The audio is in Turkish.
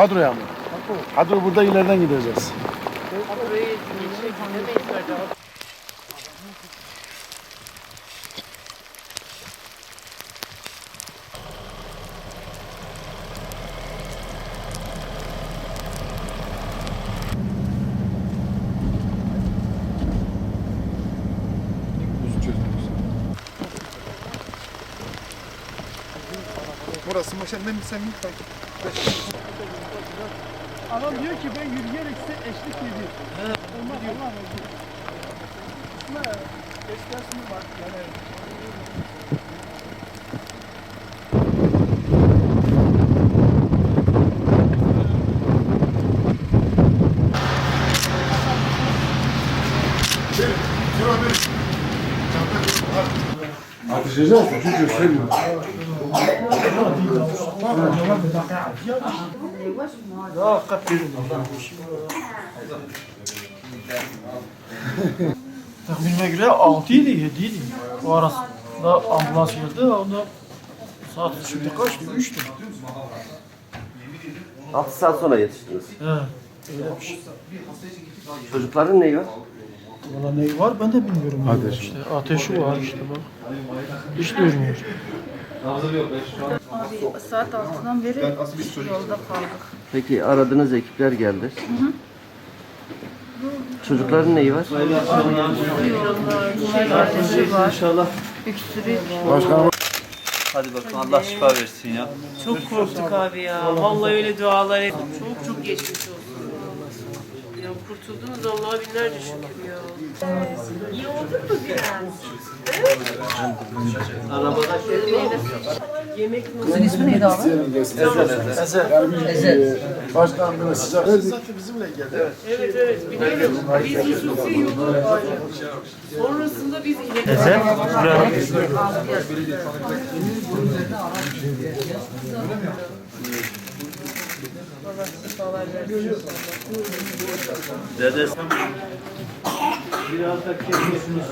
Kadroya mı? Kadro burada ileriden gideceğiz. Burası mı? Sen, sen git bak. Adam diyor ki ben yürüyerek size eşlik edeyim. Olmaz Allah razı olsun. Ama esnasını var. Yani Atışacağız. Çünkü göstermiyor. Tahminime göre 6 idi, 7 idi. O arasında ambulans geldi. Onda saat şimdi kaçtı? 3'tü. 6 saat sonra yetiştiniz. He. Öyleymiş. Çocukların neyi var? Valla neyi var ben de bilmiyorum. Ateş. İşte ateşi var işte bak. Hiç duymuyor. Abi saat 6'dan beri yolda kaldık. Peki aradığınız ekipler geldi. Çocukların neyi var? Şey var. İnşallah. Öksürük. Başkanım Hadi bakalım Allah şifa versin ya. Çok korktuk abi ya. Vallahi öyle dualar et. Çok çok geçmiş olsun. Ya kurtuldunuz Allah'a binlerce şükür ya. İyi oldun mu biraz? Arabada Yemek Kızın ismi neydi abi? yani biz e, başkanım böyle sıcak. Zaten bizimle geldi. Evet evet biliyorum. Biz Yusuf'u yolu Sonrasında biz ileri Dede biraz da kesiyorsunuz.